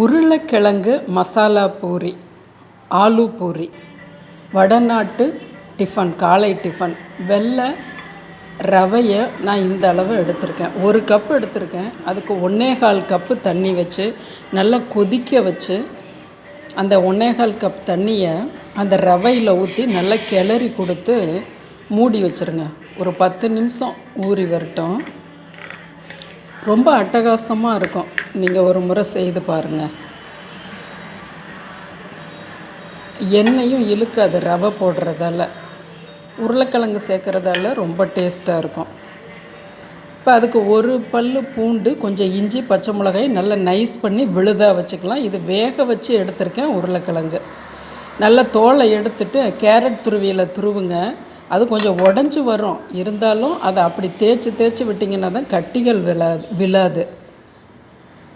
உருளைக்கிழங்கு மசாலா பூரி ஆலு பூரி வடநாட்டு டிஃபன் காலை டிஃபன். வெள்ளை ரவையை நான் இந்த அளவு எடுத்திருக்கேன். ஒரு கப் எடுத்திருக்கேன். அதுக்கு ஒன்னேகால் கப்பு தண்ணி வச்சு நல்லா கொதிக்க வச்சு அந்த ஒன்னேகால் கப் தண்ணியை அந்த ரவையில் ஊற்றி நல்லா கிளறி கொடுத்து மூடி வச்சுருங்க. ஒரு பத்து நிமிஷம் ஊறி வரட்டும். ரொம்ப அட்டகாசமாக இருக்கும். நீங்கள் ஒரு முறை செய்து பாருங்கள் எண்ணெயும் இழுக்காது ரவை போடுறதால. உருளைக்கிழங்கு சேர்க்குறதால ரொம்ப டேஸ்ட்டாக இருக்கும். இப்போ அதுக்கு ஒரு பல் பூண்டு கொஞ்சம் இஞ்சி பச்சை மிளகாய் நல்லா நைஸ் பண்ணி விழுதாக வச்சுக்கலாம். இது வேக வச்சு எடுத்திருக்கேன் உருளைக்கிழங்கு. நல்லா தோலை எடுத்துட்டு கேரட் துருவியில் துருவுங்க. அது கொஞ்சம் உடஞ்சி வரும். இருந்தாலும் அதை அப்படி தேய்ச்சி தேய்ச்சி விட்டிங்கன்னா தான் கட்டிகள் விழாது விழாது.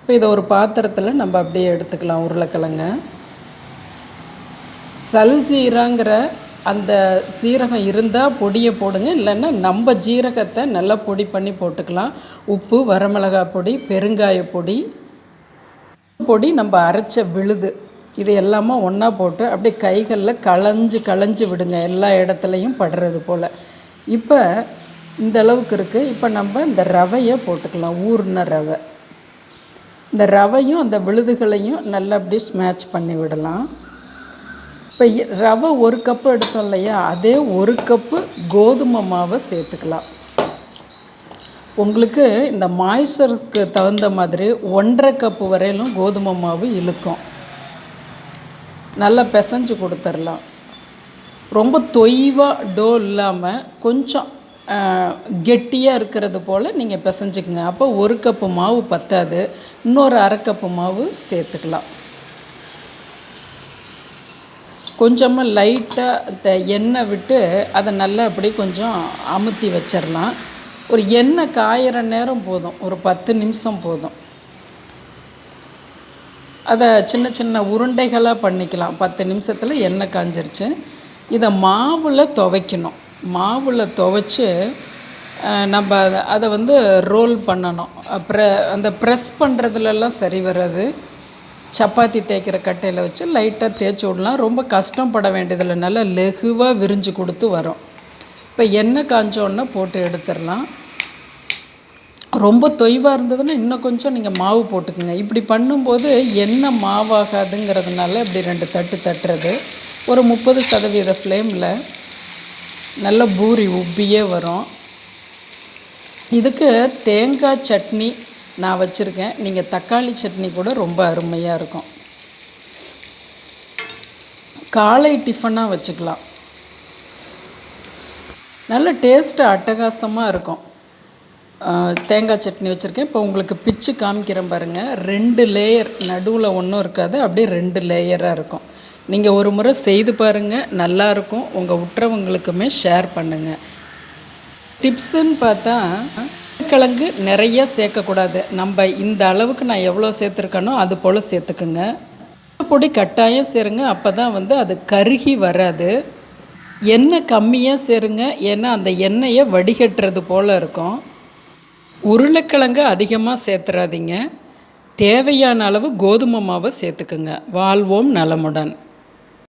இப்போ இதை ஒரு பாத்திரத்தில் நம்ம அப்படியே எடுத்துக்கலாம். உருளைக்கிழங்க. சல் ஜீரங்கிற அந்த சீரகம் இருந்தால் பொடியை போடுங்க. இல்லைன்னா நம்ம ஜீரகத்தை நல்லா பொடி பண்ணி போட்டுக்கலாம். உப்பு வரமிளகாய் பொடி பெருங்காய பொடி. பொடி நம்ம அரைச்ச விழுது. இது எல்லாமே ஒன்றா போட்டு அப்படியே கைகளில் களைஞ்சு களைஞ்சு விடுங்க. எல்லா இடத்துலையும் படுறது போல். இப்போ இந்த அளவுக்கு இருக்குது இப்போ நம்ம இந்த ரவையை போட்டுக்கலாம். ஊர்ன ரவை. இந்த ரவையும் அந்த விழுதுகளையும் நல்லா அப்படியே ஸ்மேட்ச் பண்ணி விடலாம். இப்போ ரவை ஒரு கப்பு எடுத்தோம் இல்லையா? அதே ஒரு கப்பு கோதுமை மாவை சேர்த்துக்கலாம். உங்களுக்கு இந்த மாய்ஸ்சருக்கு தகுந்த மாதிரி ஒன்றரை கப்பு வரையிலும் கோதுமை மாவு இழுக்கும். நல்லா பிசைஞ்சு கொடுத்துர்லாம். ரொம்ப தொய்வாக டோ இல்லாமல் கொஞ்சம் கெட்டியாக இருக்கிறது போல் நீங்கள் பிசைஞ்சிக்கங்க. அப்போ ஒரு கப்பு மாவு பத்தாது. இன்னொரு அரை கப்பு மாவு சேர்த்துக்கலாம். கொஞ்சமாக லைட்டாக த எண்ணெய் விட்டு அதை நல்லா அப்படி கொஞ்சம் அமுத்தி வச்சிடலாம் ஒரு எண்ணெய் காயிற நேரம் போதும். ஒரு பத்து நிமிஷம் போதும். அதை சின்ன சின்ன உருண்டைகளாக பண்ணிக்கலாம். பத்து நிமிஷத்தில் எண்ணெய் காஞ்சிருச்சு. இதை மாவில் துவைக்கணும். மாவில் துவைச்சி நம்ம அதை அதை வந்து ரோல் பண்ணணும். ப்ரெ அந்த ப்ரெஸ் பண்ணுறதுலலாம் சரி வராது. சப்பாத்தி தேய்க்கிற கட்டையில் வச்சு லைட்டாக தேய்ச்சி விடலாம். ரொம்ப கஷ்டப்பட வேண்டியதில்லை. நல்லா லெகுவாக விரிஞ்சு கொடுத்து வரும். இப்போ எண்ணெய் காஞ்சோன்னா போட்டு எடுத்துடலாம். ரொம்ப தொய்வாக இருந்ததுன்னா இன்னும் கொஞ்சம் நீங்கள் மாவு போட்டுக்கோங்க. இப்படி பண்ணும்போது எண்ணெய் மாவாகாதுங்கிறதுனால இப்படி ரெண்டு தட்டு தட்டுறது. ஒரு முப்பது சதவீத ஃப்ளேமில் நல்ல பூரி உப்பியே வரும். இதுக்கு தேங்காய் சட்னி நான் வச்சுருக்கேன். நீங்கள் தக்காளி சட்னி கூட ரொம்ப அருமையாக இருக்கும். காலை டிஃபனாக வச்சுக்கலாம். நல்ல டேஸ்ட்டு அட்டகாசமாக இருக்கும். தேங்காய் சட்னி வச்சுருக்கேன். இப்போ உங்களுக்கு பிச்சு காமிக்கிறேன் பாருங்கள் ரெண்டு லேயர் நடுவில் ஒன்றும் இருக்காது. அப்படியே ரெண்டு லேயராக இருக்கும். நீங்கள் ஒரு முறை செய்து பாருங்கள் நல்லாயிருக்கும் உங்கள் உற்றவங்களுக்குமே ஷேர் பண்ணுங்கள் டிப்ஸுன்னு பார்த்தா கிழங்கு நிறைய சேர்க்கக்கூடாது. நம்ம இந்த அளவுக்கு நான் எவ்வளோ சேர்த்துருக்கேனோ அது போல் சேர்த்துக்குங்க. பொடி கட்டாயம் சேருங்க. அப்போ தான் வந்து அது கருகி வராது. எண்ணெய் கம்மியாக சேருங்க. ஏன்னா அந்த எண்ணெயை வடிகட்டுறது போல் இருக்கும். உருளைக்கிழங்கு அதிகமாக சேர்த்துறாதீங்க. தேவையான அளவு கோதுமை மாவை சேர்த்துக்குங்க. வாழ்வோம் நலமுடன்.